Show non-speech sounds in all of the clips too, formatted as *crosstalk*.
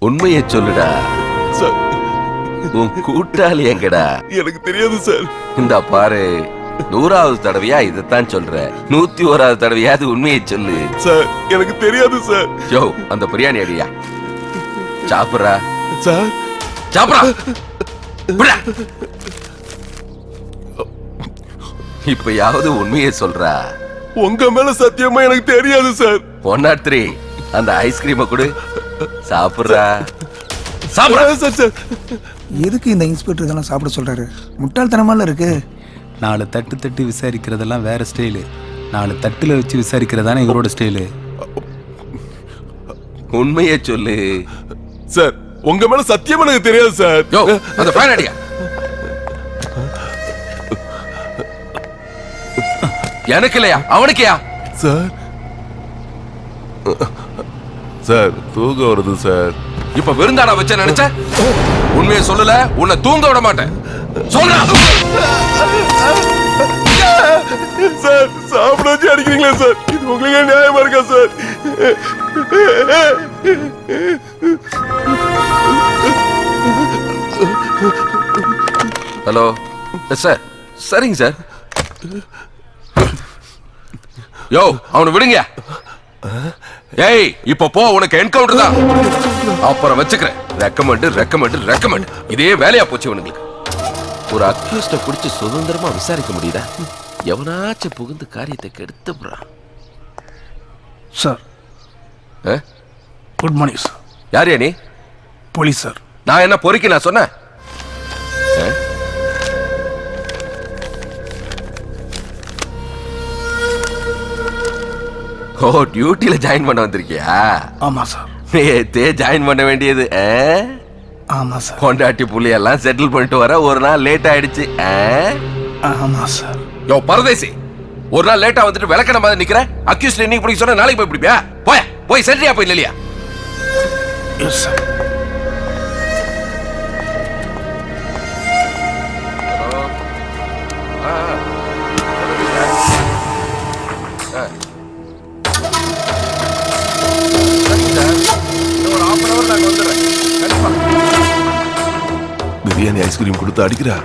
உண்மையை சொல்லுடா. சார். உன் கூட்டாளி எங்கடா? எனக்கு தெரியாது சார். இந்த பாரு நூறாவது தடவையா இதைத்தான் சொல்ற. நூத்தி ஓராவது தடவையாவது உண்மையை சொல்லு. சார் எனக்கு தெரியாது சார். யோ அந்த பிரியாணி அடியா. சாப்பிடுறா. சார். சாப்பிடா. இப்பயாவது உண்மையை சொல்றா. உங்க மேல சத்தியமா எனக்கு தெரியாது சார். ஒன் நாட் த்ரீ அந்த ஐஸ்கிரீமை கொடு. சாப்பிடுறா. சாப்பிடா சார் சார். எதுக்கு இந்த இன்ஸ்பெக்டர் இதெல்லாம் சாப்பிட சொல்றாரு? முட்டாள்தனமால இருக்கு. நாலு தட்டு தட்டு விசாரிக்கிறதெல்லாம் வேற ஸ்டைலு. நாலு தட்டுல வச்சு விசாரிக்கிறதானே இவரோட ஸ்டைலு. உண்மையை சொல்லு. சார் உங்க மேல சத்தியமா எனக்கு தெரியாது சார். அந்த ஃபேன் அடியா. எனக்கு இல்லையா அவனுக்கையா சார் சார் தூக்கம் வருது சார். இப்ப விருந்தாடா வச்ச நினைச்ச? உண்மையை சொல்லல உன்னை தூங்க விட மாட்டேன். சொல்றா சார் சாப்பிட வச்சு அடிக்கிறீங்களா சார். இது உங்களுக்கு நியாயமா இருக்கா சார்? Hello sir. சரிங்க சார். யோ அவனை விடுங்க. ஏய் இப்ப போ உனக்கு என்கவுண்டர் தான். அப்புறம் வச்சுக்கிறேன். ரெக்கமெண்ட் ரெக்கமெண்ட் ரெக்கமெண்ட் இதே வேலையா போச்சு இவனுங்களுக்கு. ஒரு அக்யூஸ்ட பிடிச்சு சுதந்திரமா விசாரிக்க முடியுதா? எவனாச்சும் புகுந்து காரியத்தை கெடுத்துறான் சார் குட் மார்னிங் சார் யார் நீ? போலீஸ் சார் நான் என்ன பொறுக்கி நான் சொன்னேன்? ஓ டியூட்டில ஜாயின் பண்ண வந்திருக்கியா? ஆமா சார் நேத்தே ஜாயின் பண்ண வேண்டியது? ஆமா சார் பொண்டாட்டி புள்ளையெல்லாம் செட்டில் பண்ணிட்டு வர ஒரு நாள் லேட் ஆயிடுச்சு ஆ? ஆமா சார் யோ பரதேசி ஒரு நாள் லேட்டா வந்துட்டு விளக்கண மாதிரி நிக்கிற? அக்யூஸ்ல இன்னைக்கு பிடிக்க சொன்னா நாளைக்கு போய் பிடிப்பியா? போய போய் சென்றியா போய் இல்லையா எஸ் சார் பிரியாணி ஐஸ்கிரீம் கொடுத்து அடிக்கிறா.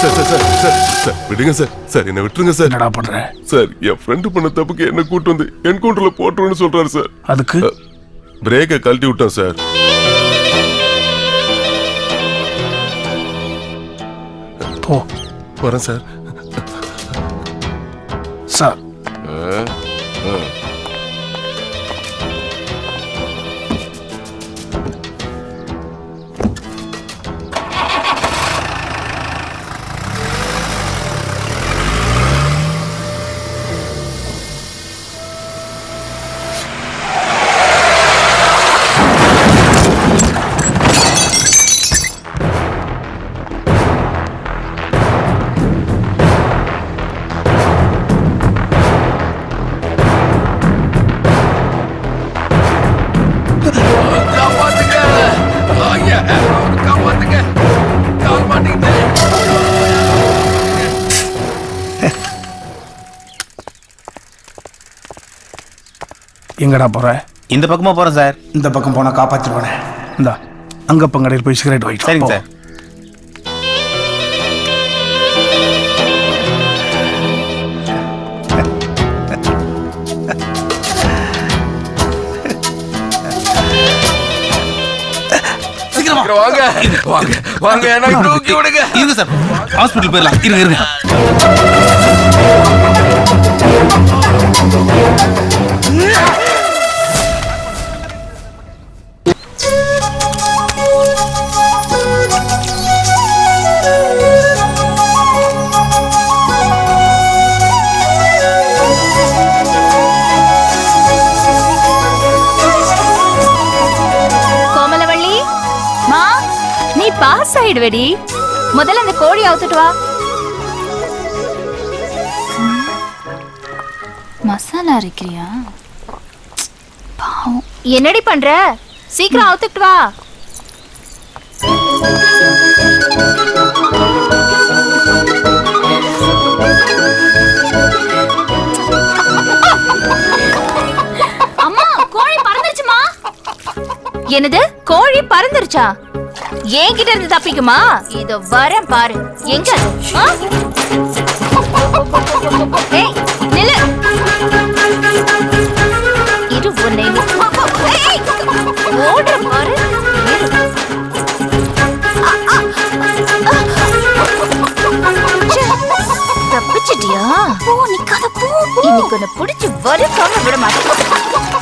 Sir sir sir sir sir விடுங்க சார் சார் என்ன விட்டுருங்க சார் என்னடா பண்ற? சார் என் ஃப்ரெண்டு பண்ண தப்புக்கு என்ன கூட்டு வந்து என்கவுண்டர்ல போட்டுருன்னு சொல்றாரு சார் அதுக்கு? பிரேக்கை கழட்டி விட்டேன் சார் போ. வரேன் சார் சார் எங்கடா போற? இந்த பக்கமா போறேன் சார். இந்த பக்கம் போனா காப்பாத்திருவானே இந்தா அங்க பங்கடையில் போய் சிகரெட் வாங்கிட்டு வா. சரிங்க. சார். சீக்கிரம். வாங்க. வாங்க வாங்க எனக்கு தூக்கி விடுங்க. இருங்க சார். ஹாஸ்பிட்டல் போயிடலாம். இருங்க. பாஸ் ஆயிடுவடி முதல்ல அந்த கோழி அவுத்துட்டு வா. மசாலா அரைக்கிறியா? பாவம். என்னடி பண்ற? சீக்கிரம் அவுத்துட்டு வா. அம்மா கோழி பறந்து என்னது? கோழி பறந்துருச்சா? என்கிட்ட இருந்து தப்பிக்குமா? இதோ வரேன் பாரு. எங்க? அது? நில்லு. இரு உன்னை ஏய், ஓடுற பாரு. தப்பிச்சிட்டியா? போ நிக்காத போ இன்னைக்கு உன்னை பிடிச்சு வலிக்காம விட மாட்டேன்.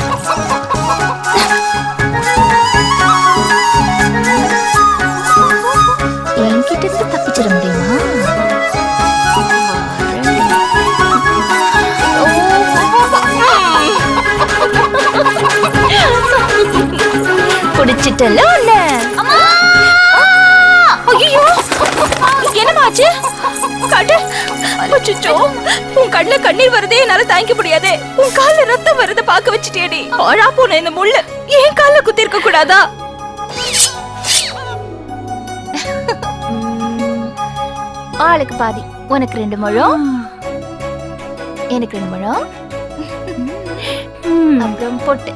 குடிச்சிட்டல உன்ன. ஐயோ என்னமாச்சு கடு. அச்சச்சோ. உன் கண்ணுல கண்ணீர் வருதே என்னால தாங்கிக்க முடியாதே. உன் கால்ல ரத்தம் வருது பாக்க வச்சுட்டேடி பாழா போன இந்த முள்ள என் கால்ல குத்தி இருக்க கூடாதா ஆளுக்கு பாதி. உனக்கு ரெண்டு முழம். எனக்கு ரெண்டு முழம். அப்புறம் பொட்டு.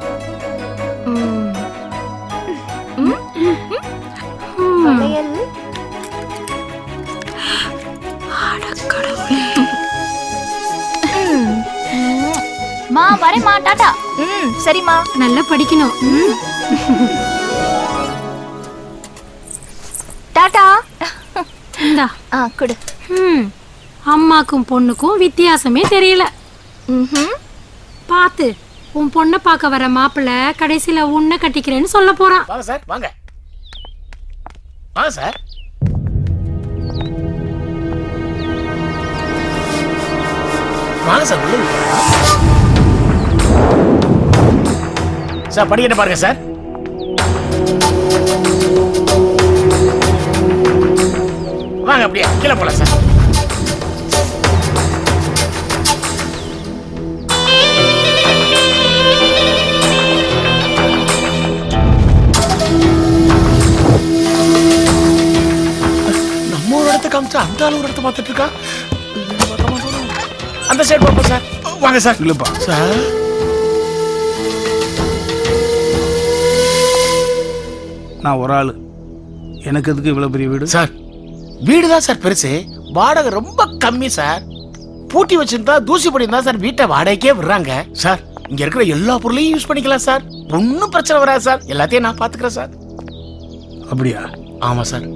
வளையல் ம். ம். மா வரேம்மா டாடா ம் சரிம்மா நல்லா படிக்கணும் ம்? டாடா இந்தா ஆ கொடு ம் அம்மாக்கும் பொண்ணுக்கும் வித்தியாசமே தெரியல ம்ஹும். பார்த்து உன் பொண்ணை பார்க்க வர மாப்பிள்ள கடைசியில உன்னை கட்டிக்கிறேன்னு சொல்ல போறான் வாங்க சார் வாங்க ஆ சார். வாங்க சார் உள்ள சார் படிக்கட்ட பாருங்க சார். வாங்க அப்படியே கீழே போலாம் சார். காமிச்சா அந்த ஆளு ஒரு இடத்த பார்த்துட்டு இருக்கா? அந்த சைடு பார்ப்போம் சார். வாங்க சார். இல்லப்பா. சார். நான் ஒரு ஆள். எனக்கு எதுக்கு இவ்வளோ பெரிய வீடு? சார் வீடு தான் சார் பெருசு. வாடகை ரொம்ப கம்மி சார். பூட்டி வச்சிருந்தா தூசி படிந்தா சார் வீட்டை வாடகைக்கே விடுறாங்க. சார் இங்க இருக்கிற எல்லா பொருளையும் யூஸ் பண்ணிக்கலாம் சார். ஒன்றும் பிரச்சனை வராது சார். எல்லாத்தையும் நான் பாத்துக்கிறேன் சார். அப்படியா? ஆமா சார்.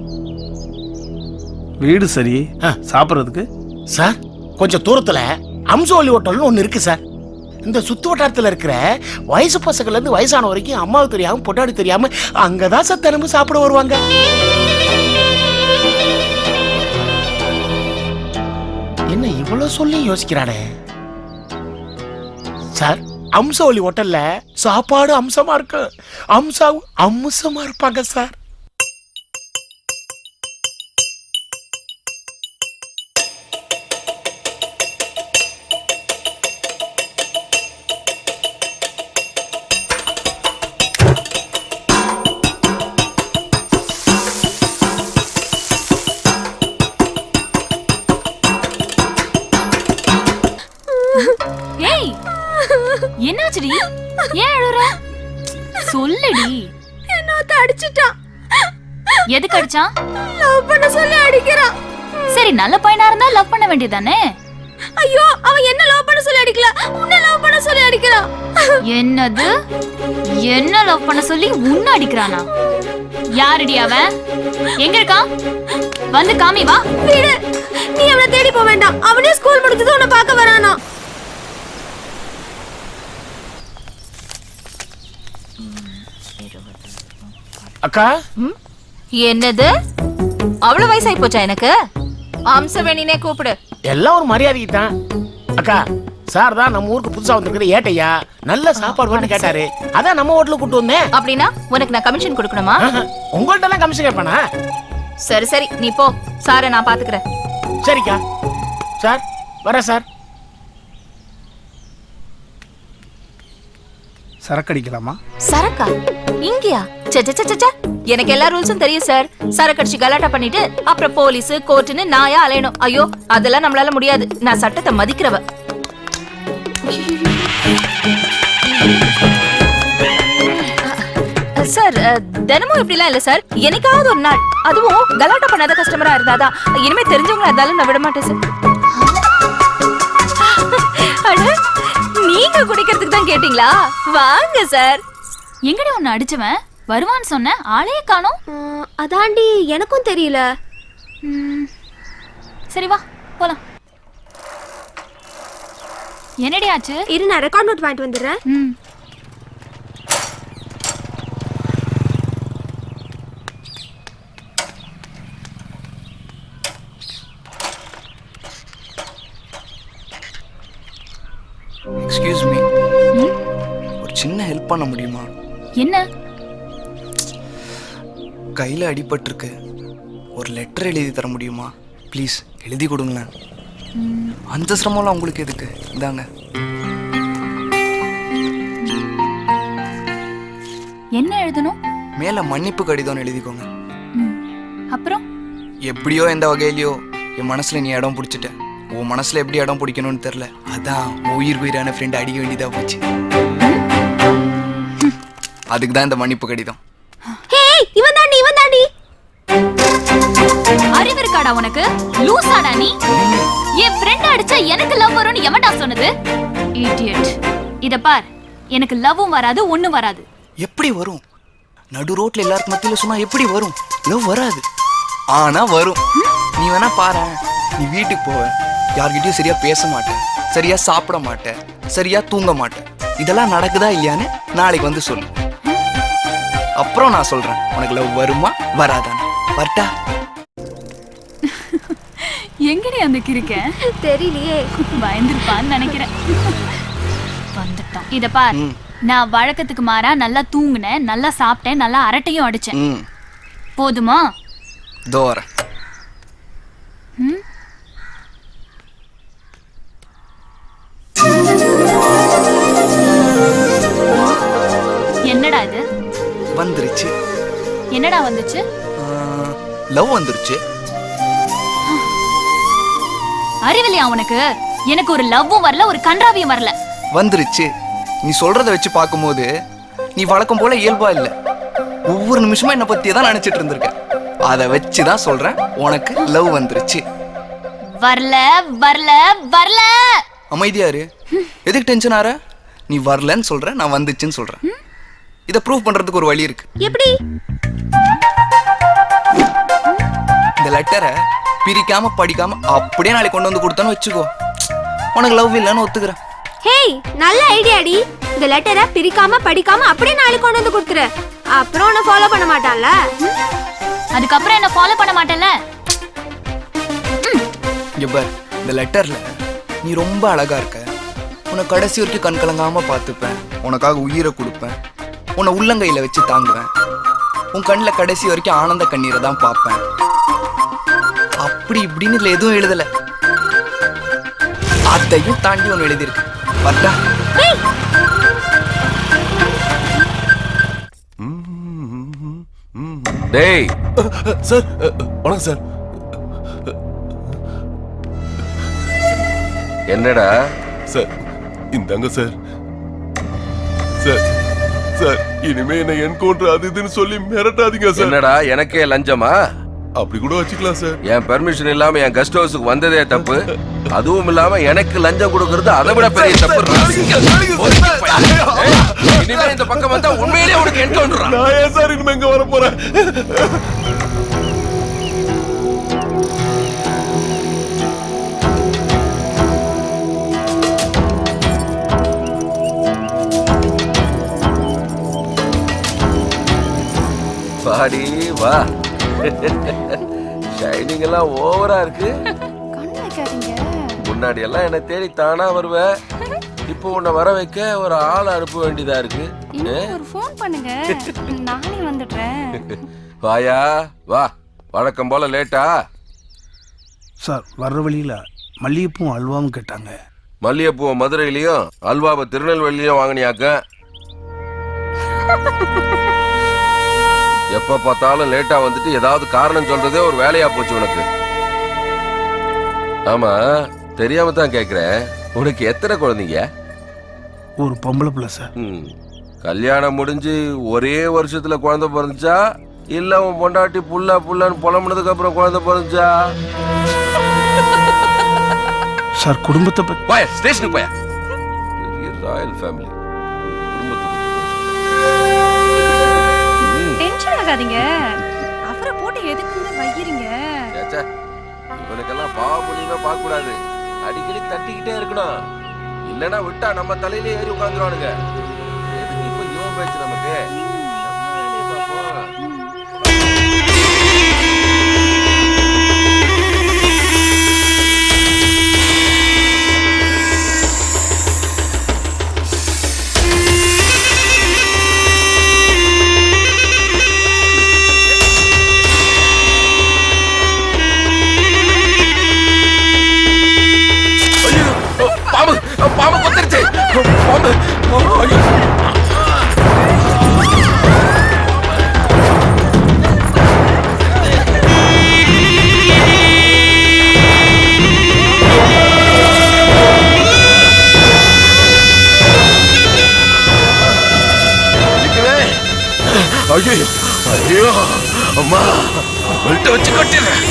வீடு சரி. ஆ. சாப்பிட்றதுக்கு? சார் கொஞ்சம் தூரத்துல அம்சோலி ஹோட்டல்னு ஒன்று இருக்கு சார். இந்த சுத்து வட்டாரத்துல இருக்கிற வயசு பசங்கள்ல இருந்து வயசான வரைக்கும் அம்மாவுக்கு தெரியாம பொட்டாடி தெரியாம அங்கதான் சார் தினமும் சாப்பிட வருவாங்க. என்ன இவ்வளவு சொல்லி யோசிக்கிறானே? சார் அம்சவல்லி ஹோட்டல்ல சாப்பாடு அம்சமா இருக்கு. அம்சா அம்சமா இருப்பாங்க சார். அடிச்சான் லவ் பண்ண சொல்லி அடிக்கிறான் சரி நல்ல பையனா இருந்தா லவ் பண்ண வேண்டியதானே ஐயோ அவன் என்ன லவ் பண்ண சொல்லி அடிக்கல? உன்னை லவ் பண்ண சொல்லி அடிக்கிறான் என்னது? என்ன லவ் பண்ண சொல்லி உன்ன அடிக்கிறானா? யாருடி அவன்? எங்க இருக்கான்? வந்து காமி வா. வீடு. நீ அவனை தேடி போக வேண்டாம். அவனே ஸ்கூல் முடிஞ்சது உன்னை பார்க்க வரானா? அக்கா? என்னது? அவ்வளவு வயசாயி போச்சா எனக்கு? அம்சவேணினே கூப்பிடு. எல்லாம் ஒரு மரியாதைக்கு தான். அக்கா சார் தான் நம்ம ஊருக்கு புதுசா வந்திருக்கிற ஏட்டையா? நல்ல சாப்பாடு வேணும்னு கேட்டாரு. அதான் நம்ம ஹோட்டலுக்கு கூட்டு வந்தேன். அப்படின்னா உனக்கு நான் கமிஷன் கொடுக்கணுமா? உங்கள்ட்ட எல்லாம் கமிஷன் கேட்பானா? சரி சரி நீ போ. சாரை நான் பாத்துக்கிறேன். சரிக்கா. சார் வரேன் சார். சரக்கு அடிக்கலாமா? சரக்கா? இங்கயா? எனக்கு எல்லா ரூல்ஸும் தெரியும் சார் சரக்கு அடிச்சு கலாட்டா பண்ணிட்டு அப்புறம் போலீஸ் கோர்ட்டுன்னு நாயா அலையணும். ஐயோ அதெல்லாம் நம்மளால முடியாது. நான் சட்டத்தை மதிக்கிறவ. சார் தினமும் இப்படிலாம் இல்ல சார் எனக்காவது ஒரு நாள். அதுவும் கலாட்டா பண்ணாத கஸ்டமரா இருந்தாதான். இனிமே தெரிஞ்சவங்களா இருந்தாலும் நான் விட மாட்டேன் சார் அட, நீங்க குடிக்கிறதுக்கு தான் கேட்டீங்களா? வாங்க சார் எங்கடி உன்னை அடிச்சவன்? வருவான்னு சொன்ன ஆளையே காணோம். அதாண்டி எனக்கும் தெரியல. சரி வா போலாம். என்னடி ஆச்சு? இரு நான் ரெக்கார்ட் நோட் வாங்கிட்டு வந்துடுறேன். ம். Excuse me? ஒரு சின்ன ஹெல்ப் பண்ண முடியுமா? என்ன? கையில் அடிபட்டிருக்கு. ஒரு லெட்டர் எழுதி தர முடியுமா? ப்ளீஸ் எழுதி கொடுங்களேன். அந்த சிரமம்லாம் உங்களுக்கு எதுக்கு? இந்தாங்க. என்ன எழுதணும்? மேலே மன்னிப்பு கடிதம் எழுதிக்கோங்க. அப்புறம்? எப்படியோ எந்த வகையிலையோ என் மனசில் நீ இடம் பிடிச்சிட்ட. உன் மனசில் எப்படி இடம் பிடிக்கணும்னு தெரில அதான் உயிர் உயிரான ஃப்ரெண்ட் அடிக்க வேண்டியதாக போச்சு. அதுக்கு தான் இந்த மன்னிப்பு கடிதம். ஹே இவன் தாண்டி இவன் தாண்டி அறிவு இருக்காடா உனக்கு? லூசாடா நீ? என் ஃப்ரெண்ட் அடிச்சா எனக்கு லவ் வரும்னு எவன்டா சொன்னது? இடியட் இத பார் எனக்கு லவ்வும் வராது ஒண்ணும் வராது. எப்படி வரும்? நடு ரோட்ல எல்லாருக்கும் மத்தியில சொன்னா எப்படி வரும்? லவ் வராது. ஆனா வரும். நீ வேணா பாரு. நீ வீட்டுக்கு போவ. யார்கிட்டயும் சரியா பேச மாட்டேன் சரியா சாப்பிட மாட்டேன் சரியா தூங்க மாட்டேன் இதெல்லாம் நடக்குதா இல்லையான்னு நாளைக்கு வந்து சொல்லு. அப்புறம் நான் சொல்றேன். உனக்கு லவ் வருமா? வராதான்னு. வரட்டா? எங்கடி அந்த கிறுக்க? தெரியலையே. பயந்துருப்பான்னு நினைக்கிறேன். வந்துட்டான். இத பார். நான் வழக்கத்துக்கு மாறா நல்லா தூங்குனேன் நல்லா சாப்பிட்டேன் நல்லா அரட்டையும் அடிச்சேன். போதுமா? ம்? என்னடா இது? வந்துருச்சு. என்னடா வந்துச்சு? லவ் வந்துருச்சு. அறிவில்லையா உனக்கு? எனக்கு ஒரு லவ்வும் வரல ஒரு கன்றாவியும் வரல. வந்துருச்சு. நீ சொல்றத வச்சு பார்க்கும்போது நீ வழக்கம் போல இயல்பா இல்ல. ஒவ்வொரு நிமிஷமும் என்னை பத்தியே தான் நினைச்சிட்டு இருந்திருக்க. அதை வச்சு தான் சொல்றேன் உனக்கு லவ் வந்துருச்சு. வரல வரல வரல! அமைதியாரு எதுக்கு டென்ஷன் ஆற? நீ வரலன்னு சொல்ற நான் வந்துச்சுன்னு சொல்றேன். இதை ப்ரூவ் பண்றதுக்கு ஒரு வழி இருக்கு. எப்படி? இந்த லெட்டரை பிரிக்காம படிக்காம அப்படியே நாளைக்கு கொண்டு வந்து கொடுத்தேன்னு வச்சுக்கோ. உனக்கு லவ் இல்லைன்னு ஒத்துக்கிறேன். ஹேய் நல்ல ஐடியாடி இந்த லெட்டரை பிரிக்காம படிக்காம அப்படியே நாளைக்கு கொண்டு வந்து கொடுத்துரு. அப்புறம் உன்னை ஃபாலோ பண்ண மாட்டான்ல. அதுக்கப்புறம் என்ன ஃபாலோ பண்ண மாட்டேன்ல? இங்க பார் இந்த லெட்டர்ல நீ ரொம்ப அழகா இருக்க. உன்னை கடைசி வரைக்கும் கண் கலங்காம பார்த்துப்பேன். உனக்காக உயிரை கொடுப்பேன். உன்னை உள்ளங்கையில வச்சு தாங்குவேன். உன் கண்ணில் கடைசி வரைக்கும் ஆனந்த கண்ணீரை தான் பார்ப்பேன். அப்படி இப்படின்னு இதுல எதுவும் எழுதல. அதையும் தாண்டி ஒன்று எழுதியிருக்கு. பார்த்தா டேய். சார் வணக்கம் சார். என்னடா? சார் இந்தாங்க சார். சார். சார். இனிமே என்ன என்கவுண்டர் அது இதுன்னு சொல்லி மிரட்டாதீங்க சார். என்னடா எனக்கே லஞ்சமா? அப்படி கூட வச்சுக்கலாம் சார். என் பெர்மிஷன் இல்லாம என் கெஸ்ட் ஹவுஸுக்கு வந்ததே தப்பு. அதுவும் இல்லாம எனக்கு லஞ்சம் கொடுக்கறது அதை விட பெரிய தப்பு இனிமே இந்த பக்கம் வந்தா உண்மையிலேயே உனக்கு என்கவுண்டர் நான் ஏன் சார் இனிமே இங்க வர போறேன்? பாடி வா. ஷைனிங் எல்லாம் ஓவரா இருக்கு. கண்ணு வைக்காதீங்க. முன்னாடி எல்லாம் என்ன தேடி தானா வருவ. இப்போ உன்னை வர வைக்க ஒரு ஆள் அனுப்ப வேண்டியதா இருக்கு? ஒரு ஃபோன் பண்ணுங்க. நானே வந்துடுறேன். வாயா வா. வழக்கம் போல லேட்டா சார் வர்ற வழியில் மல்லிகைப்பூவும் அல்வாவும் கேட்டாங்க. மல்லிகைப்பூவை மதுரையிலயும் அல்வாவை திருநெல்வேலியிலயும் வாங்கினியாக்க. *laughs* எப்ப பார்த்தாலும் லேட்டா வந்துட்டு ஏதாவது காரணம் சொல்றதே ஒரு வேலையா போச்சு உனக்கு. ஆமா தெரியாம தான் கேக்குறேன். உனக்கு எத்தனை குழந்தைங்க? ஒரு பொம்பளை பிள்ளை சார் ம். கல்யாணம் முடிஞ்சு ஒரே வருஷத்துல குழந்தை பிறந்துச்சா? இல்ல உன் பொண்டாட்டி புள்ள புள்ளன்னு புலம்புனதுக்கு அப்புறம் குழந்தை பிறந்துச்சா? சார் குடும்பத்தை பத்தி போய ஸ்டேஷனுக்கு போய. ராயல் ஃபேமிலி ஆகாதீங்க. அவரை போட்டு எதுக்குங்க வைக்கிறீங்க? இவனுக்கெல்லாம் பாவ பார்க்க கூடாது அடிக்கடி தட்டிக்கிட்டே இருக்கணும். இல்லைன்னா விட்டா நம்ம தலையிலே ஏறி உட்காந்துருவானுங்க எதுக்கு இப்போ யோகம் பேச்சு பெல்ட் வச்சு கட்டிடுறேன்.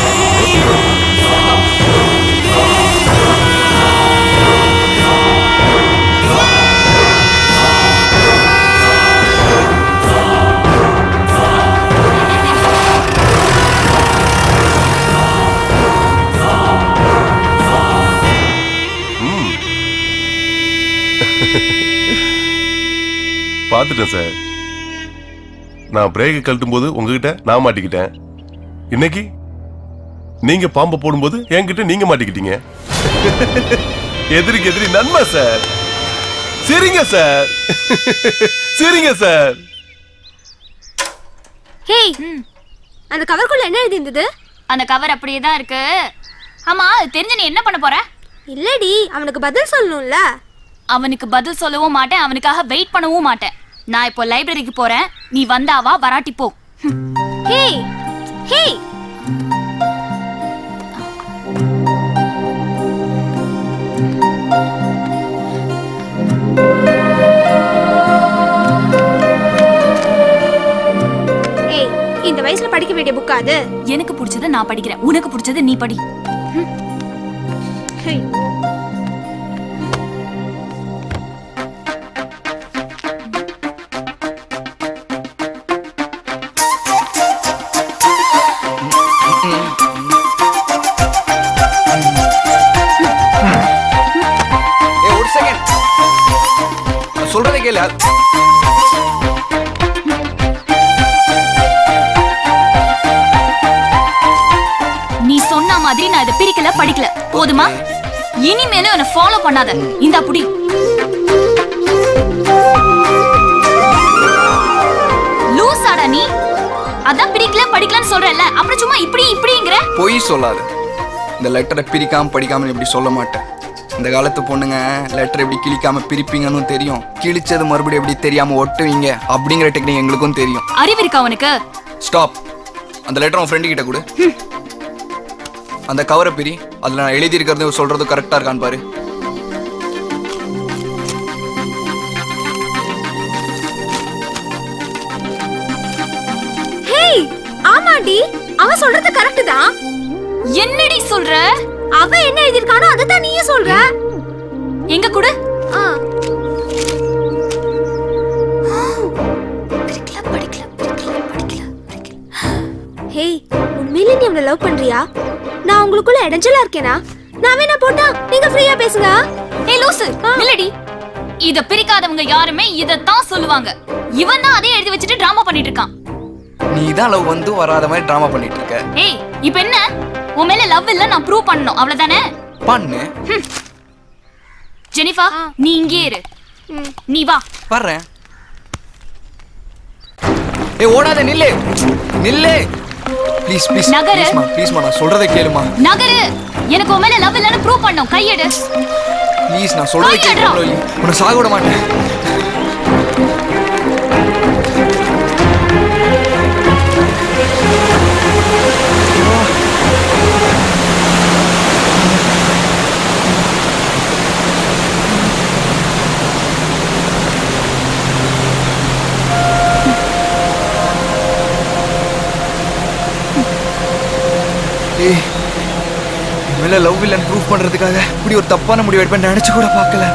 பார்த்துட்டேன் சார். நான் பிரேக்கை கழட்டும் போது உங்ககிட்ட நான் மாட்டிக்கிட்டேன். இன்னைக்கு நீங்க பாம்பை போடும்போது என்கிட்ட நீங்க மாட்டிக்கிட்டீங்க. எதிரிக்கு எதிரி நன்மை சார். சரிங்க சார். சரிங்க சார். ஹேய் அந்த கவர்க்குள்ள என்ன எழுதி இருந்தது அந்த கவர் அப்படியே தான் இருக்கு. ஆமா அது தெரிஞ்சு நீ என்ன பண்ண போற? இல்லடி அவனுக்கு பதில் சொல்லணும்ல. அவனுக்கு பதில் சொல்லவும் மாட்டேன் அவனுக்காக வெயிட் பண்ணவும் மாட்டேன். நான் இப்போ லைப்ரரிக்கு போறேன். நீ வந்தாவா வராட்டி போ. ஹேய் ஏய் இந்த வயசுல படிக்க வேண்டிய புக்கா அது? எனக்கு பிடிச்சதை நான் படிக்கிறேன். உனக்கு பிடிச்சதை நீ படி. சொல்றதை கேளு. நீ சொன்ன மாதிரி நான் இதை பிரிக்கல படிக்கல. போதுமா? இனிமேலும் என்ன ஃபாலோ பண்ணாத. இந்த புடி. லூசாடா நீ. அதான் பிடிக்கல படிக்கலன்னு சொல்றல அப்புறம் சும்மா இப்படி இப்படிங்கிற? பொய் சொல்லாத. இந்த லெட்டரை பிரிக்காம படிக்காம இப்படி சொல்ல மாட்டேன் இந்த காலத்து பொண்ணுங்க லெட்டர் எப்படி கிழிக்காம பிரிப்பீங்கன்னு தெரியும். கிழிச்சது மறுபடியும் எப்படி தெரியாம ஒட்டுவீங்க அப்படிங்கிற டெக்னிக் எங்களுக்கும் தெரியும். அறிவு இருக்கா உனக்கு? ஸ்டாப் அந்த லெட்டர் உன் ஃப்ரெண்டு கிட்ட கொடு. அந்த கவரை பிரி. அதுல நான் எழுதி இருக்கிறது சொல்றது கரெக்டா இருக்கான்னு பாரு. ஆமாடி அவன் சொல்றது கரெக்ட் தான். என்னடி சொல்ற? அவன் என்ன எழுதிருக்கானோ அதை தான் நீயும் சொல்ற? எங்க கூட. ஹேய் உண்மையிலே நீ அவனை லவ் பண்றியா? நான் உங்களுக்குள்ள இடைஞ்சலா இருக்கேனா? நான் வேணா போட்டா நீங்க ஃப்ரீயா பேசுங்க. ஏய் லூசு நில்லடி இத பிரிக்காதவங்க யாருமே இதத்தான் சொல்லுவாங்க. இவன் தான் அதே எழுதி வச்சுட்டு டிராமா பண்ணிட்டு இருக்கான். நீ தான் லவ் வந்து வராத மாதிரி ட்ராமா பண்ணிட்டு இருக்க. ஏய் இப்போ என்ன? உன் மேல லவ் இல்ல நான் ப்ரூவ் பண்ணனும் அவ்வளவுதானே? பண்ணு. ஜெனிஃபா நீ இங்கே இரு. நீ வா. வர்றேன். ஏய் ஓடாத நில்லு. நில்லு. Please please Nagar. ப்ளீஸ்மா ப்ளீஸ்மா நான் சொல்றதை கேளுமா? நகரு. எனக்கு உன் மேல லவ் இல்லன்னு ப்ரூவ் பண்ணனும் கையெடு. ப்ளீஸ் நான் சொல்றதை. கேளு உன்னை சாக விட மாட்டேன். ஏய் மேல லவ் இல்லைன்னு ப்ரூவ் பண்றதுக்காக இப்படி ஒரு தப்பான முடிவு எடுப்பேன் நினைச்சு கூட பார்க்கல.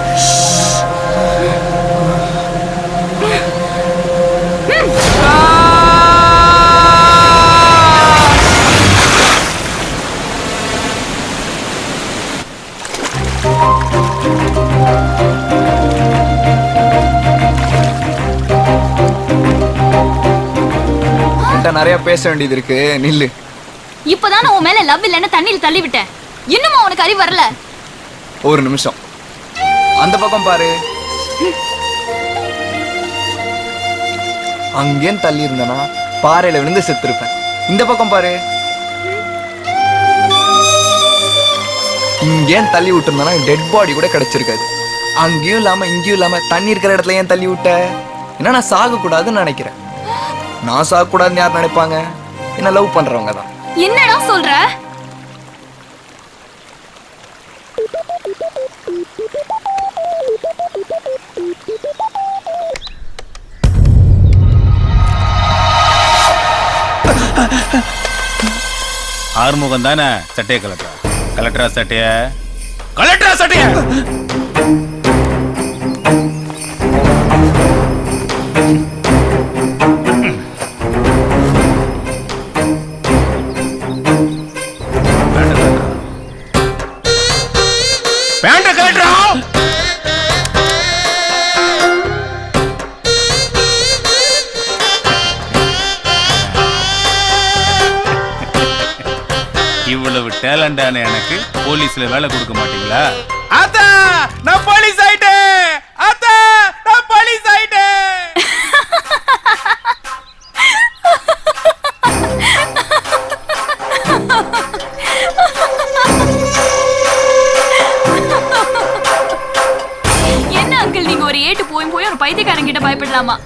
நிறைய பேச வேண்டியது இருக்கு. நில்லு. இப்பதான் நான் உன் மேல லவ் இல்லைன்னு தண்ணியில் தள்ளி விட்டேன் இன்னுமா உனக்கு அறிவு வரல? ஒரு நிமிஷம். அந்த பக்கம் பாரு. அங்கேயும் தள்ளி இருந்தனா பாறையில விழுந்து செத்துருப்பேன். இந்த பக்கம் பாரு. இங்கேயும் தள்ளி விட்டுருந்தனா டெட் பாடி கூட கிடைச்சிருக்காது. அங்கேயும் இல்லாம இங்கேயும் இல்லாம தண்ணி இருக்கிற இடத்துல ஏன் தள்ளி விட்ட? ஏன்னா நான் சாக கூடாதுன்னு நினைக்கிறேன். நான் சாக கூடாதுன்னு யார் நினைப்பாங்க? என்ன லவ் பண்றவங்க தான் என்னடா சொல்ற? ஆறுமுகம் தானே சட்டையை கலெக்டர் கலெக்டரா சட்டைய. கலெக்டரா சட்டைய! போலீஸ்ல வேலை கொடுக்க மாட்டீங்களா? அத்தா நான் போலீஸ் ஆயிட்டேன். அத்தா நான் போலீஸ் ஆயிட்டேன். என்ன அங்கிள் நீங்க ஒரு ஏட்டு போய் போய் ஒரு பைத்தியக்காரன் கிட்ட பயப்படலாமா?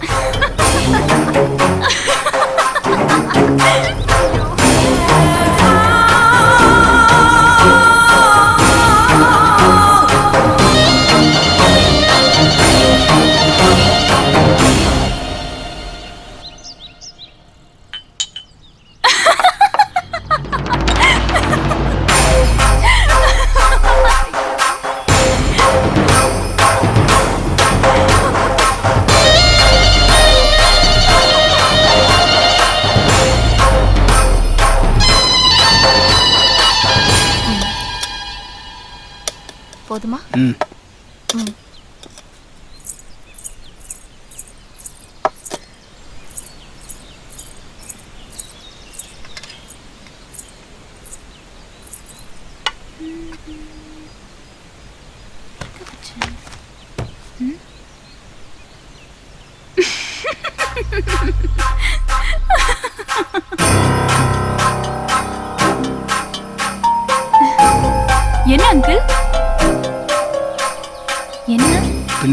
போதுமா? என்ன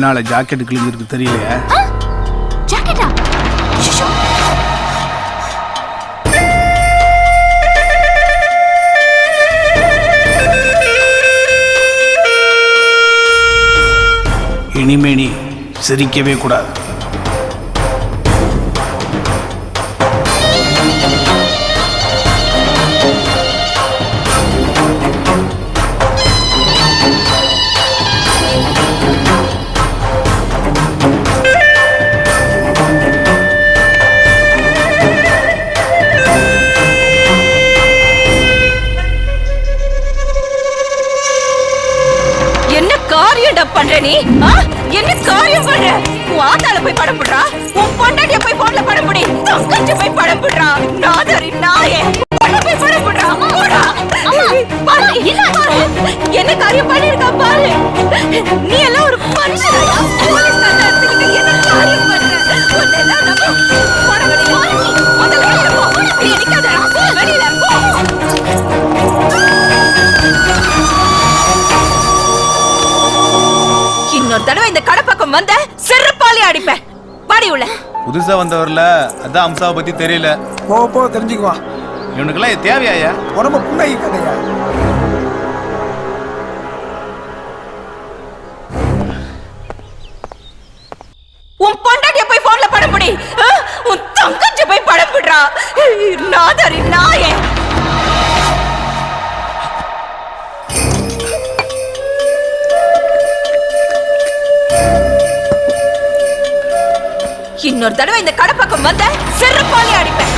பின்னால ஜாக்கெட் கிழிஞ்சிருக்கு தெரியலையா. ஜாக்கெட்டா இனிமே நீ சிரிக்கவே கூடாது. நீ? என்ன காரியம் பண்ற உன் ஆத்தால போய் படம் போடுறா உன் பொண்டாட்டிய போய் போன்ல படம் போடி தங்கச்சி போய் புதுசா வந்தவர்ல அதான் அம்சாவை பத்தி தெரியல. போ போ தெரிஞ்சுக்குவான் இவனுக்கெல்லாம் இது தேவையாயா உடம்பு புண்ணாகி கதையா உன் பொண்டாட்டிய போய் போன்ல படம் பிடி? உன் தங்கச்சி போய் படம் பிடுறா. நாதரி நாயே. இன்னொரு தடவை இந்த கடை பக்கம் வந்த செருப்பாலே அடிப்பேன்.